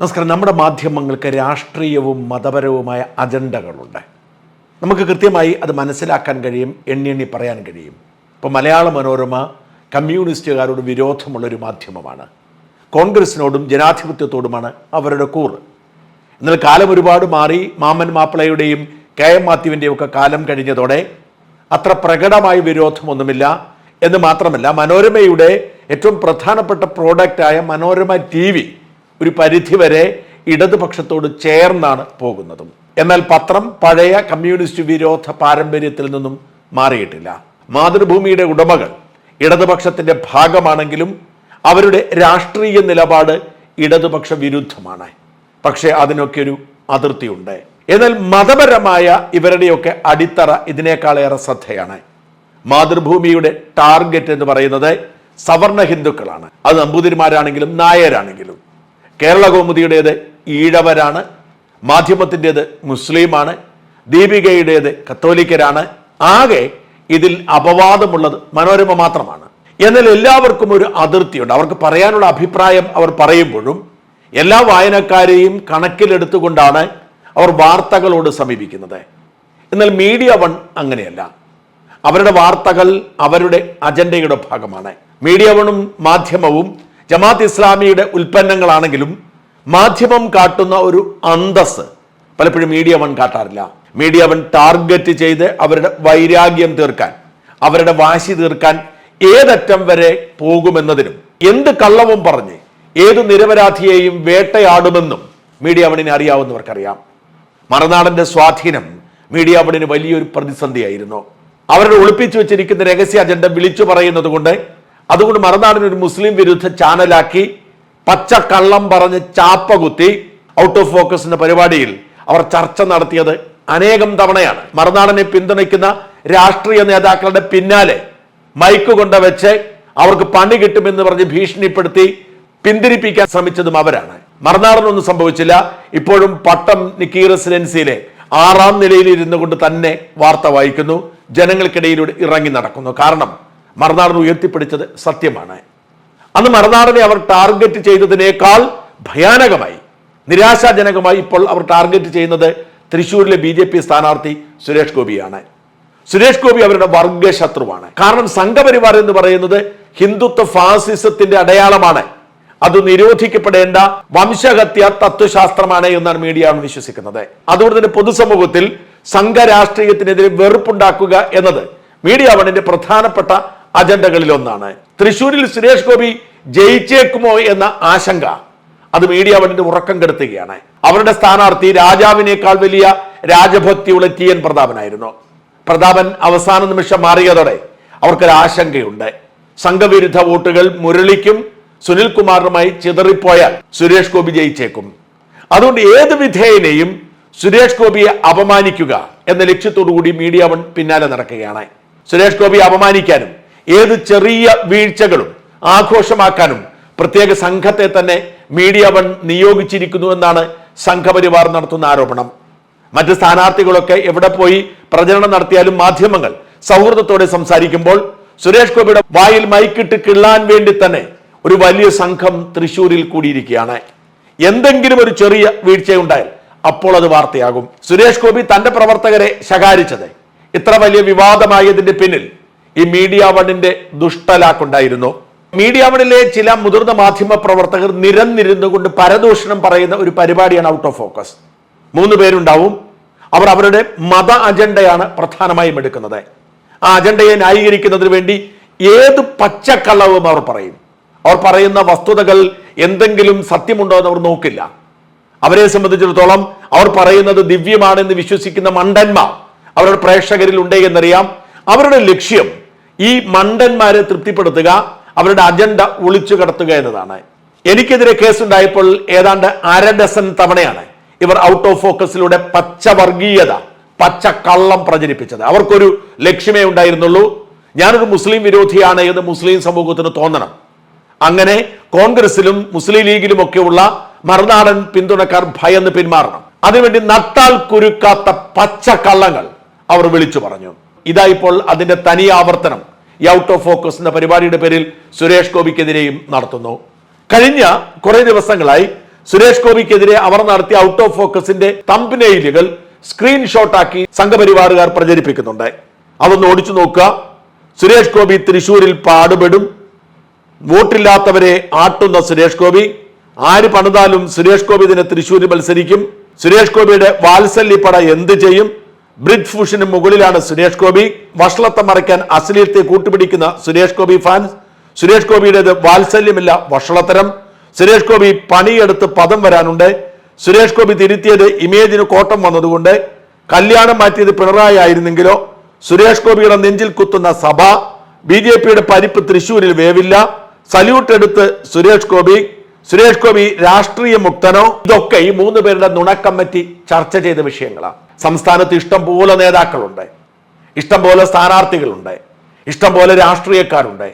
നമസ്കാരം. നമ്മുടെ മാധ്യമങ്ങൾക്ക് രാഷ്ട്രീയവും മതപരവുമായ അജണ്ടകളുണ്ട്. നമുക്ക് കൃത്യമായി അത് മനസ്സിലാക്കാൻ കഴിയും എണ്ണി പറയാൻ കഴിയും. ഇപ്പോൾ മലയാള മനോരമ കമ്മ്യൂണിസ്റ്റുകാരോട് വിരോധമുള്ളൊരു മാധ്യമമാണ്. കോൺഗ്രസിനോടും ജനാധിപത്യത്തോടുമാണ് അവരുടെ കൂറ്. എന്നാൽ കാലം ഒരുപാട് മാറി മാമൻ മാപ്പിളയുടെയും കെ എം മാത്യുവിന്റെയും ഒക്കെ കാലം കഴിഞ്ഞതോടെ അത്ര പ്രകടമായ വിരോധമൊന്നുമില്ല എന്ന് മാത്രമല്ല മനോരമയുടെ ഏറ്റവും പ്രധാനപ്പെട്ട പ്രോഡക്റ്റായ മനോരമ ടി വി ഒരു പരിധിവരെ ഇടതുപക്ഷത്തോട് ചേർന്നാണ് പോകുന്നതും. എന്നാൽ പത്രം പഴയ കമ്മ്യൂണിസ്റ്റ് വിരോധ പാരമ്പര്യത്തിൽ നിന്നും മാറിയിട്ടില്ല. മാതൃഭൂമിയുടെ ഉടമകൾ ഇടതുപക്ഷത്തിന്റെ ഭാഗമാണെങ്കിലും അവരുടെ രാഷ്ട്രീയ നിലപാട് ഇടതുപക്ഷ വിരുദ്ധമാണ്. പക്ഷേ അതിനൊക്കെ ഒരു അതിർത്തിയുണ്ട്. എന്നാൽ മതപരമായ ഇവരുടെയൊക്കെ അടിത്തറ ഇതിനേക്കാളേറെ ശ്രദ്ധയാണ്. മാതൃഭൂമിയുടെ ടാർഗറ്റ് എന്ന് പറയുന്നത് സവർണ ഹിന്ദുക്കളാണ്. അത് നമ്പൂതിരിമാരാണെങ്കിലും നായരാണെങ്കിലും. കേരള കൗമുദിയുടേത് ഈഴവരാണ് മാധ്യമത്തിന്റെത് മുസ്ലിമാണ് ദീപികയുടേത് കത്തോലിക്കരാണ്. ആകെ ഇതിൽ അപവാദമുള്ളത് മനോരമ മാത്രമാണ്. എന്നാൽ എല്ലാവർക്കും ഒരു അതിർത്തിയുണ്ട്. അവർക്ക് പറയാനുള്ള അഭിപ്രായം അവർ പറയുമ്പോഴും എല്ലാ വായനക്കാരെയും കണക്കിലെടുത്തുകൊണ്ടാണ് അവർ വാർത്തകളോട് സമീപിക്കുന്നത്. എന്നാൽ മീഡിയ വൺ അങ്ങനെയല്ല. അവരുടെ വാർത്തകൾ അവരുടെ അജണ്ടയുടെ ഭാഗമാണ്. മീഡിയ വണും മാധ്യമവും ജമാത്ത് ഇസ്ലാമിയുടെ ഉൽപ്പന്നങ്ങളാണെങ്കിലും മാധ്യമം കാട്ടുന്ന ഒരു അന്തസ് പലപ്പോഴും മീഡിയ വൺ കാട്ടാറില്ല. മീഡിയ വൺ ടാർഗറ്റ് ചെയ്ത് അവരുടെ വൈരാഗ്യം തീർക്കാൻ അവരുടെ വാശി തീർക്കാൻ ഏതറ്റം വരെ പോകുമെന്നതിനും എന്ത് കള്ളവും പറഞ്ഞ് ഏതു നിരപരാധിയെയും വേട്ടയാടുമെന്നും മീഡിയ വണിനെ അറിയാവുന്നവർക്കറിയാം. മറുനാടന്റെ സ്വാധീനം മീഡിയ വണിന് വലിയൊരു പ്രതിസന്ധിയായിരുന്നു. അവരുടെ ഒളിപ്പിച്ചു വെച്ചിരിക്കുന്ന രഹസ്യ അജണ്ട വിളിച്ചു പറയുന്നത് കൊണ്ട് അതുകൊണ്ട് മറുനാടിനെ ഒരു മുസ്ലിം വിരുദ്ധ ചാനലാക്കി പച്ച കള്ളം പറഞ്ഞ് ചാപ്പ കുത്തി ഔട്ട് ഓഫ് ഫോക്കസിന്റെ പരിപാടിയിൽ അവർ ചർച്ച നടത്തിയത് അനേകം തവണയാണ്. മറുനാടനെ പിന്തുണയ്ക്കുന്ന രാഷ്ട്രീയ നേതാക്കളുടെ പിന്നാലെ മൈക്ക് കൊണ്ട് വെച്ച് അവർക്ക് പണി കിട്ടുമെന്ന് പറഞ്ഞ് ഭീഷണിപ്പെടുത്തി പിന്തിരിപ്പിക്കാൻ ശ്രമിച്ചതും അവരാണ്. മറുനാടനൊന്നും സംഭവിച്ചില്ല. ഇപ്പോഴും പട്ടം നിക്കി റെസിഡൻസിയിലെ ആറാം നിലയിൽ ഇരുന്നു കൊണ്ട് തന്നെ വാർത്ത വായിക്കുന്നു. ജനങ്ങൾക്കിടയിലൂടെ ഇറങ്ങി നടക്കുന്നു. കാരണം മറുനാടൻ ഉയർത്തിപ്പിടിച്ചത് സത്യമാണ്. അന്ന് മറുനാടനെ അവർ ടാർഗറ്റ് ചെയ്തതിനേക്കാൾ ഭയാനകമായി നിരാശാജനകമായി ഇപ്പോൾ അവർ ടാർഗറ്റ് ചെയ്യുന്നത് തൃശ്ശൂരിലെ ബി ജെ പി സ്ഥാനാർത്ഥി സുരേഷ് ഗോപിയാണ്. സുരേഷ് ഗോപി അവരുടെ വർഗശത്രുവാണ്. കാരണം സംഘപരിവാർ എന്ന് പറയുന്നത് ഹിന്ദുത്വ ഫാസിസത്തിന്റെ അടയാളമാണ്. അത് നിരോധിക്കപ്പെടേണ്ട വംശഹത്യ തത്വശാസ്ത്രമാണ് എന്നാണ് മീഡിയ വിശ്വസിക്കുന്നത്. അതുകൊണ്ട് തന്നെ പൊതുസമൂഹത്തിൽ സംഘരാഷ്ട്രീയത്തിനെതിരെ വെറുപ്പുണ്ടാക്കുക എന്നത് മീഡിയ വണിന്റെ പ്രധാനപ്പെട്ട അജണ്ടകളിൽ ഒന്നാണ് തൃശൂരിൽ സുരേഷ് ഗോപി ജയിച്ചേക്കുമോ എന്ന ആശങ്ക അത് മീഡിയ വണ്ണിന്റെ ഉറക്കം കെടുത്തുകയാണ്. അവരുടെ സ്ഥാനാർത്ഥി രാജാവിനേക്കാൾ വലിയ രാജഭക്തിയുള്ള ടി എൻ പ്രതാപനായിരുന്നു. പ്രതാപൻ അവസാന നിമിഷം മാറിയതോടെ അവർക്കൊരു ആശങ്കയുണ്ട് സംഘവിരുദ്ധ വോട്ടുകൾ മുരളിക്കും സുനിൽകുമാറിനുമായി ചിതറിപ്പോയാൽ സുരേഷ് ഗോപി ജയിച്ചേക്കും. അതുകൊണ്ട് ഏത് വിധേയനെയും സുരേഷ് ഗോപിയെ അപമാനിക്കുക എന്ന ലക്ഷ്യത്തോടു കൂടി മീഡിയ വൺ പിന്നാലെ നടക്കുകയാണ്. സുരേഷ് ഗോപിയെ അപമാനിക്കാനും ഏത് ചെറിയ വീഴ്ചകളും ആഘോഷമാക്കാനും പ്രത്യേക സംഘത്തെ തന്നെ മീഡിയ വൺ നിയോഗിച്ചിരിക്കുന്നു എന്നാണ് സംഘപരിവാർ നടത്തുന്ന ആരോപണം. മറ്റ് സ്ഥാനാർത്ഥികളൊക്കെ എവിടെ പോയി പ്രചരണം നടത്തിയാലും മാധ്യമങ്ങൾ സൗഹൃദത്തോടെ സംസാരിക്കുമ്പോൾ സുരേഷ് ഗോപിയുടെ വായിൽ മൈക്കിട്ട് കിള്ളാൻ വേണ്ടി തന്നെ ഒരു വലിയ സംഘം തൃശൂരിൽ കൂടിയിരിക്കുകയാണ്. എന്തെങ്കിലും ഒരു ചെറിയ വീഴ്ചയുണ്ടായാൽ അപ്പോൾ അത് വാർത്തയാകും. സുരേഷ് ഗോപി തന്റെ പ്രവർത്തകരെ ശകാരിച്ചത്. ഇത്ര വലിയ വിവാദമായതിന്റെ പിന്നിൽ ഈ മീഡിയ വണിന്റെ ദുഷ്ടലാക്കുണ്ടായിരുന്നു. മീഡിയ വണിലെ ചില മുതിർന്ന മാധ്യമ പ്രവർത്തകർ നിരന്നിരുന്നു കൊണ്ട് പരദൂഷണം പറയുന്ന ഒരു പരിപാടിയാണ് ഔട്ട് ഓഫ് ഫോക്കസ് മൂന്ന് പേരുണ്ടാവും. അവർ അവരുടെ മത അജണ്ടയാണ് പ്രധാനമായും എടുക്കുന്നത്. ആ അജണ്ടയെ ന്യായീകരിക്കുന്നതിന് വേണ്ടി ഏത് പച്ചക്കള്ളവും അവർ പറയും. അവർ പറയുന്ന വസ്തുതകൾ എന്തെങ്കിലും സത്യമുണ്ടോ എന്ന് അവർ നോക്കില്ല. അവരെ സംബന്ധിച്ചിടത്തോളം അവർ പറയുന്നത് ദിവ്യമാണെന്ന് വിശ്വസിക്കുന്ന മണ്ടന്മാർ അവരുടെ പ്രേക്ഷകരിൽ ഉണ്ടേ എന്നറിയാം അവരുടെ ലക്ഷ്യം ഈ മണ്ടന്മാരെ തൃപ്തിപ്പെടുത്തുക അവരുടെ അജണ്ട ഒളിച്ചു കടത്തുക എന്നതാണ്. എനിക്കെതിരെ കേസുണ്ടായപ്പോൾ ഏതാണ്ട് അര ഡസൻ തവണയാണ് ഇവർ ഔട്ട് ഓഫ് ഫോക്കസിലൂടെ പച്ചവർഗീയത പച്ച കള്ളം പ്രചരിപ്പിച്ചത്. അവർക്കൊരു ലക്ഷ്യമേ ഉണ്ടായിരുന്നുള്ളൂ. ഞാനൊരു മുസ്ലിം വിരോധിയാണ് എന്ന് മുസ്ലിം സമൂഹത്തിന് തോന്നണം. അങ്ങനെ കോൺഗ്രസിലും മുസ്ലിം ലീഗിലും ഒക്കെയുള്ള മറുനാടൻ പിന്തുണക്കാർ ഭയന്ന് പിന്മാറണം. അതിനുവേണ്ടി നട്ടാൽ കുരുക്കാത്ത പച്ച കള്ളങ്ങൾ അവർ വിളിച്ചു പറഞ്ഞു. ഇതാ ഇപ്പോൾ അതിന്റെ തനി ആവർത്തനം. ഈ ഔട്ട് ഓഫ് ഫോക്കസ് എന്ന പരിപാടിയുടെ പേരിൽ സുരേഷ് ഗോപിക്കെതിരെയും നടത്തുന്നു. കഴിഞ്ഞ കുറെ ദിവസങ്ങളായി സുരേഷ് ഗോപിക്കെതിരെ അവർ നടത്തിയ ഔട്ട് ഓഫ് ഫോക്കസിന്റെ തമ്പനെയിലുകൾ സ്ക്രീൻഷോട്ടാക്കി സംഘപരിവാറുകാർ പ്രചരിപ്പിക്കുന്നുണ്ട്. അതൊന്ന് ഓടിച്ചു നോക്കുക. സുരേഷ് ഗോപി തൃശൂരിൽ പാടുപെടും. വോട്ടില്ലാത്തവരെ ആട്ടുന്ന സുരേഷ് ഗോപി. ആര് പണിതാലും സുരേഷ് ഗോപി ഇതിനെ തൃശ്ശൂരിൽ മത്സരിക്കും. സുരേഷ് ഗോപിയുടെ വാത്സല്യപ്പട എന്ത് ചെയ്യും? ബ്രിഡ് ഫുഷിന് മുകളിലാണ് സുരേഷ് ഗോപി. വഷളത്തം മറയ്ക്കാൻ അശ്ലീലത്തെ കൂട്ടുപിടിക്കുന്ന സുരേഷ് ഗോപി ഫാൻസ്. സുരേഷ് ഗോപിയുടേത് വാത്സല്യമില്ല വഷളത്തരം. സുരേഷ് ഗോപി പണിയെടുത്ത് പദം വരാനുണ്ട്. സുരേഷ് ഗോപി തിരുത്തിയത് ഇമേജിന് കോട്ടം വന്നതുകൊണ്ട്. കല്യാണം മാറ്റിയത് പിണറായി ആയിരുന്നെങ്കിലോ. സുരേഷ് ഗോപിയുടെ നെഞ്ചിൽ കുത്തുന്ന സഭ. ബി ജെ പിയുടെ പരിപ്പ് തൃശൂരിൽ വേവില്ല. സല്യൂട്ട് എടുത്ത് സുരേഷ് ഗോപി. സുരേഷ് ഗോപി രാഷ്ട്രീയ മുക്തനോ ഇതൊക്കെ ഈ മൂന്ന് പേരുടെ നുണക്കമ്മിറ്റി ചർച്ച ചെയ്ത വിഷയങ്ങളാണ്. സംസ്ഥാനത്ത് ഇഷ്ടം പോലെ നേതാക്കളുണ്ട്. ഇഷ്ടം പോലെ സ്ഥാനാർത്ഥികളുണ്ട്. ഇഷ്ടം പോലെ രാഷ്ട്രീയക്കാരുണ്ട്.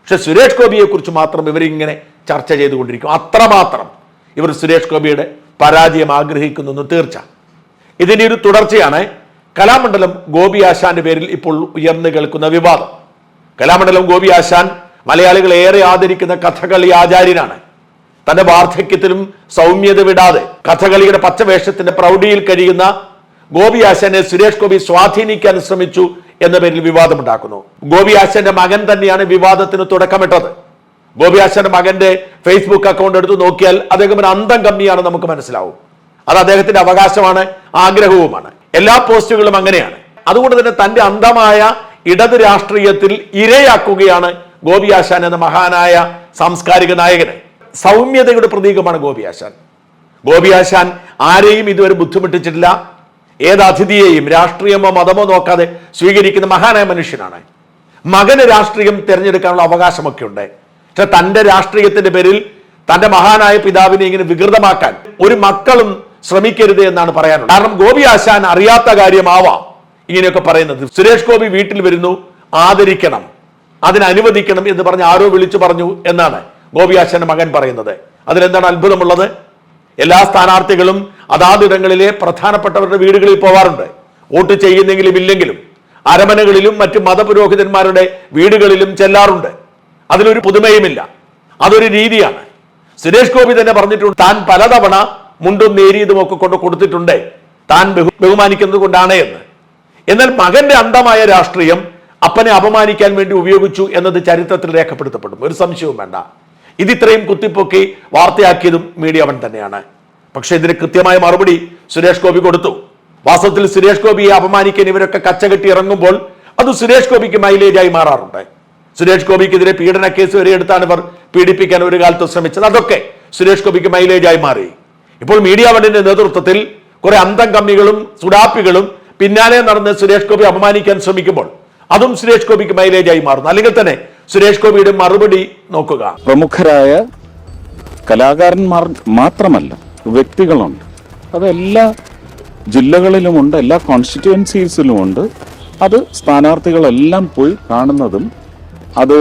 പക്ഷെ സുരേഷ് ഗോപിയെ കുറിച്ച് മാത്രം ഇവരിങ്ങനെ ചർച്ച ചെയ്തുകൊണ്ടിരിക്കും. അത്രമാത്രം ഇവർ സുരേഷ് ഗോപിയുടെ പരാജയം ആഗ്രഹിക്കുന്നു എന്ന് തീർച്ച. ഇതിന്റെ ഒരു തുടർച്ചയാണ് കലാമണ്ഡലം ഗോപി ആശാന്റെ പേരിൽ ഇപ്പോൾ ഉയർന്നു കേൾക്കുന്ന വിവാദം. കലാമണ്ഡലം ഗോപി ആശാൻ മലയാളികൾ ഏറെ ആദരിക്കുന്ന കഥകളി ആചാര്യനാണ്. തന്റെ വാർദ്ധക്യത്തിലും സൗമ്യത വിടാതെ കഥകളിയുടെ പച്ചവേഷത്തിന്റെ പ്രൗഢിയിൽ കഴിയുന്ന ഗോപി ആശാനെ സുരേഷ് ഗോപി സ്വാധീനിക്കാൻ ശ്രമിച്ചു എന്ന പേരിൽ വിവാദമുണ്ടാക്കുന്നു. ഗോപി ആശാന്റെ മകൻ തന്നെയാണ് വിവാദത്തിന് തുടക്കമിട്ടത്. ഗോപി ആശാന്റെ മകന്റെ ഫേസ്ബുക്ക് അക്കൗണ്ട് എടുത്തു നോക്കിയാൽ അദ്ദേഹം ഒരു അന്തം കമ്മിയാണ് നമുക്ക് മനസ്സിലാവും. അത് അദ്ദേഹത്തിന്റെ അവകാശമാണ് ആഗ്രഹവുമാണ്. എല്ലാ പോസ്റ്റുകളും അങ്ങനെയാണ്. അതുകൊണ്ട് തന്നെ തന്റെ അന്തമായ ഇടത് രാഷ്ട്രീയത്തിൽ ഇരയാക്കുകയാണ് ഗോപി ആശാൻ എന്ന മഹാനായ സാംസ്കാരിക നായകന്. സൗമ്യതയുടെ പ്രതീകമാണ് ഗോപി ആശാൻ. ഗോപി ആശാൻ ആരെയും ഇതുവരെ ബുദ്ധിമുട്ടിച്ചിട്ടില്ല. ഏത് അതിഥിയെയും രാഷ്ട്രീയമോ മതമോ നോക്കാതെ സ്വീകരിക്കുന്ന മഹാനായ മനുഷ്യനാണ്. മകന് രാഷ്ട്രീയം തിരഞ്ഞെടുക്കാനുള്ള അവകാശമൊക്കെ ഉണ്ട് പക്ഷെ തന്റെ രാഷ്ട്രീയത്തിന്റെ പേരിൽ തന്റെ മഹാനായ പിതാവിനെ ഇങ്ങനെ വികൃതമാക്കാൻ ഒരു മക്കളും ശ്രമിക്കരുത് എന്നാണ് പറയാനുള്ളത്. കാരണം ഗോപി ആശാൻ അറിയാത്ത കാര്യമാവാം ഇങ്ങനെയൊക്കെ പറയുന്നത്. സുരേഷ് ഗോപി വീട്ടിൽ വരുന്നു ആദരിക്കണം അതിനനുവദിക്കണം എന്ന് പറഞ്ഞ് ആരോ വിളിച്ചു പറഞ്ഞു എന്നാണ് ഗോപി ആശാന്റെ മകൻ പറയുന്നത്. അതിലെന്താണ് അത്ഭുതമുള്ളത്? എല്ലാ സ്ഥാനാർത്ഥികളും അതാതിടങ്ങളിലെ പ്രധാനപ്പെട്ടവരുടെ വീടുകളിൽ പോവാറുണ്ട്. വോട്ട് ചെയ്യുന്നെങ്കിലും ഇല്ലെങ്കിലും അരമനകളിലും മറ്റ് മതപുരോഹിതന്മാരുടെ വീടുകളിലും ചെല്ലാറുണ്ട്. അതിലൊരു പുതുമയുമില്ല. അതൊരു രീതിയാണ്. സുരേഷ് ഗോപി തന്നെ പറഞ്ഞിട്ടുണ്ട് താൻ പലതവണ മുണ്ടും നേരിയതും ഒക്കെ കൊണ്ട് കൊടുത്തിട്ടുണ്ട്. താൻ ബഹു- ബഹുമാനിക്കുന്നത് കൊണ്ടാണ് എന്ന്. എന്നാൽ മകന്റെ അന്ധമായ രാഷ്ട്രീയം അപ്പനെ അപമാനിക്കാൻ വേണ്ടി ഉപയോഗിച്ചു എന്നത് ചരിത്രത്തിൽ രേഖപ്പെടുത്തപ്പെടും ഒരു സംശയവും വേണ്ട. ഇത് ഇത്രയും കുത്തിപ്പൊക്കി വാർത്തയാക്കിയതും മീഡിയ വൺ തന്നെയാണ്. പക്ഷെ ഇതിന് കൃത്യമായ മറുപടി സുരേഷ് ഗോപി കൊടുത്തു. വാസ്തവത്തിൽ സുരേഷ് ഗോപിയെ അപമാനിക്കാൻ ഇവരൊക്കെ കച്ചകെട്ടി ഇറങ്ങുമ്പോൾ അത് സുരേഷ് ഗോപിക്ക് മൈലേജായി മാറാറുണ്ട്. സുരേഷ് ഗോപിക്കെതിരെ പീഡന കേസ് വരെ എടുത്താണ് ഇവർ പീഡിപ്പിക്കാൻ ഒരു കാലത്ത് ശ്രമിച്ചത്. അതൊക്കെ സുരേഷ് ഗോപിക്ക് മൈലേജായി മാറി. ഇപ്പോൾ മീഡിയ വണ്ണിന്റെ നേതൃത്വത്തിൽ കുറെ അന്തം കമ്മികളും സുഡാപ്പികളും പിന്നാലെ നടന്ന് സുരേഷ് ഗോപി അപമാനിക്കാൻ ശ്രമിക്കുമ്പോൾ അതും സുരേഷ് ഗോപിക്ക് മൈലേജായി മാറുന്നു. അല്ലെങ്കിൽ തന്നെ സുരേഷ് ഗോപിയുടെ മറുപടി നോക്കുക. പ്രമുഖരായ കലാകാരന്മാർ മാത്രമല്ല വ്യക്തികളുണ്ട്. അത് എല്ലാ ജില്ലകളിലുമുണ്ട് എല്ലാ കോൺസ്റ്റിറ്റ്യുവൻസീസിലുമുണ്ട് അത് സ്ഥാനാർത്ഥികളെല്ലാം പോയി കാണുന്നതും അത്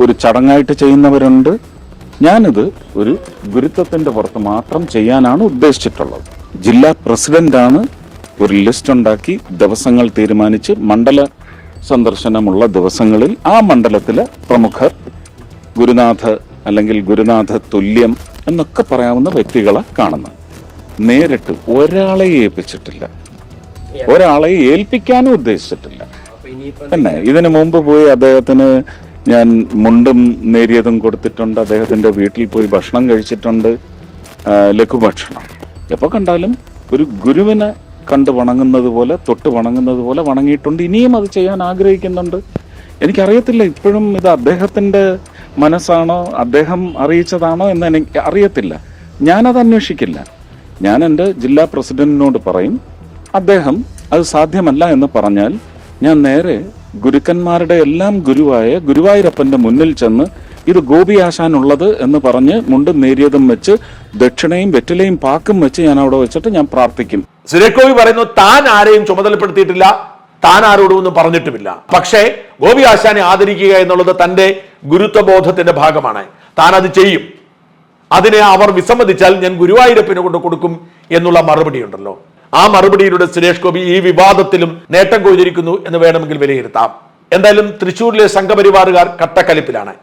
ഒരു ചടങ്ങായിട്ട് ചെയ്യുന്നവരുണ്ട്. ഞാനിത് ഒരു ഗുരുത്വത്തിന്റെ പുറത്ത് മാത്രം ചെയ്യാനാണ് ഉദ്ദേശിച്ചിട്ടുള്ളത്. ജില്ലാ പ്രസിഡന്റാണ് ഒരു ലിസ്റ്റ് ഉണ്ടാക്കി ദിവസങ്ങൾ തീരുമാനിച്ച് മണ്ഡല സന്ദർശനമുള്ള ദിവസങ്ങളിൽ ആ മണ്ഡലത്തിലെ പ്രമുഖർ ഗുരുനാഥ അല്ലെങ്കിൽ ഗുരുനാഥ തുല്യം എന്നൊക്കെ പറയാവുന്ന വ്യക്തികളെ കാണുന്നത്. നേരിട്ട് ഒരാളെ ഏൽപ്പിച്ചിട്ടില്ല. ഒരാളെ ഏൽപ്പിക്കാനും ഉദ്ദേശിച്ചിട്ടില്ല. തന്നെ ഇതിനു മുമ്പ് പോയി അദ്ദേഹത്തിന് ഞാൻ മുണ്ടും നേരിയതും കൊടുത്തിട്ടുണ്ട്. അദ്ദേഹത്തിന്റെ വീട്ടിൽ പോയി ഭക്ഷണം കഴിച്ചിട്ടുണ്ട്. ലഘുഭക്ഷണം. എപ്പോൾ കണ്ടാലും ഒരു ഗുരുവിനെ കണ്ട് വണങ്ങുന്നത് പോലെ തൊട്ട് വണങ്ങുന്നത് പോലെ വണങ്ങിയിട്ടുണ്ട്. ഇനിയും അത് ചെയ്യാൻ ആഗ്രഹിക്കുന്നുണ്ട്. എനിക്കറിയത്തില്ല ഇപ്പോഴും ഇത് അദ്ദേഹത്തിന്റെ മനസ്സാണോ അദ്ദേഹം അറിയിച്ചതാണോ എന്ന് എനിക്ക് അറിയത്തില്ല. ഞാനത് അന്വേഷിക്കില്ല. ഞാൻ എന്റെ ജില്ലാ പ്രസിഡന്റിനോട് പറയും അദ്ദേഹം അത് സാധ്യമല്ല എന്ന് പറഞ്ഞാൽ ഞാൻ നേരെ ഗുരുക്കന്മാരുടെ എല്ലാം ഗുരുവായ ഗുരുവായൂരപ്പന്റെ മുന്നിൽ ചെന്ന് ഇത് ഗോപി ആശാനുള്ളത് എന്ന് പറഞ്ഞ് മുണ്ടും നേരിയതും വെച്ച് ദക്ഷിണയും വെറ്റിലയും പാക്കും വെച്ച് ഞാൻ അവിടെ വെച്ചിട്ട് ഞാൻ പ്രാർത്ഥിക്കും. സുരേഷ് ഗോപി പറയുന്നു താൻ ആരെയും ചുമതലപ്പെടുത്തിയിട്ടില്ല താൻ ആരോടും ഒന്നും പറഞ്ഞിട്ടുമില്ല. പക്ഷേ ഗോപി ആശാനെ ആദരിക്കുക എന്നുള്ളത് തന്റെ ഗുരുത്വബോധത്തിന്റെ ഭാഗമാണ്. താൻ അത് ചെയ്യും. അതിനെ അവർ വിസമ്മതിച്ചാൽ ഞാൻ ഗുരുവായൂരപ്പിനെ കൊണ്ട് കൊടുക്കും എന്നുള്ള മറുപടി ഉണ്ടല്ലോ ആ മറുപടിയിലൂടെ സുരേഷ് ഗോപി ഈ വിവാദത്തിലും നേട്ടം കൊയ്തിരിക്കുന്നു എന്ന് വേണമെങ്കിൽ വിലയിരുത്താം. എന്തായാലും തൃശൂരിലെ സംഘപരിവാറുകാർ കട്ടക്കലിപ്പിലാണ്.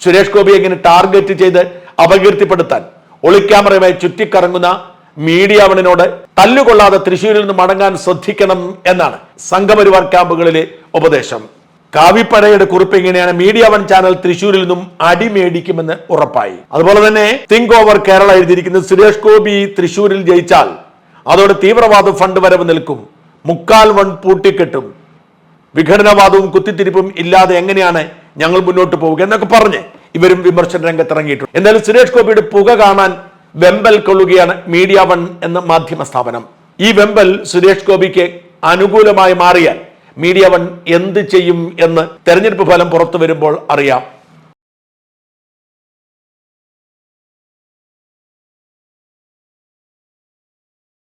സുരേഷ് ഗോപി എങ്ങനെ ടാർഗറ്റ് ചെയ്ത് അപകീർത്തിപ്പെടുത്താൻ ഒളിക്യാമറയുമായി ചുറ്റിക്കറങ്ങുന്ന മീഡിയ വണിനോട് തല്ലുകൊള്ളാതെ തൃശ്ശൂരിൽ നിന്ന് മടങ്ങാൻ ശ്രദ്ധിക്കണം എന്നാണ് സംഘപരിവാർ ക്യാമ്പുകളിലെ ഉപദേശം. കാവിപ്പടയുടെ കുറിപ്പ് ഇങ്ങനെയാണ്. മീഡിയ വൺ ചാനൽ തൃശ്ശൂരിൽ നിന്നും അടിമേടിക്കുമെന്ന് ഉറപ്പായി. അതുപോലെ തന്നെ തിങ്ക് ഓവർ കേരള എഴുതിയിരിക്കുന്നത് സുരേഷ് ഗോപി തൃശ്ശൂരിൽ ജയിച്ചാൽ അതോടെ തീവ്രവാദ ഫണ്ട് വരവ് നിൽക്കും. മുക്കാൽ വൺ പൂട്ടിക്കെട്ടും. വിഘടനവാദവും കുത്തിത്തിരിപ്പും ഇല്ലാതെ എങ്ങനെയാണ് ഞങ്ങൾ മുന്നോട്ട് പോവുക എന്നൊക്കെ പറഞ്ഞ് ഇവരും വിമർശന രംഗത്ത് ഇറങ്ങിയിട്ടുണ്ട് എന്തായാലും സുരേഷ് ഗോപിയുടെ പുക കാണാൻ വെമ്പൽ കൊള്ളുകയാണ് മീഡിയ വൺ എന്ന മാധ്യമ സ്ഥാപനം. ഈ വെമ്പൽ സുരേഷ് ഗോപിക്ക് അനുകൂലമായി മാറിയാൽ മീഡിയ വൺ എന്ത് ചെയ്യും എന്ന് തെരഞ്ഞെടുപ്പ് ഫലം പുറത്തു വരുമ്പോൾ അറിയാം.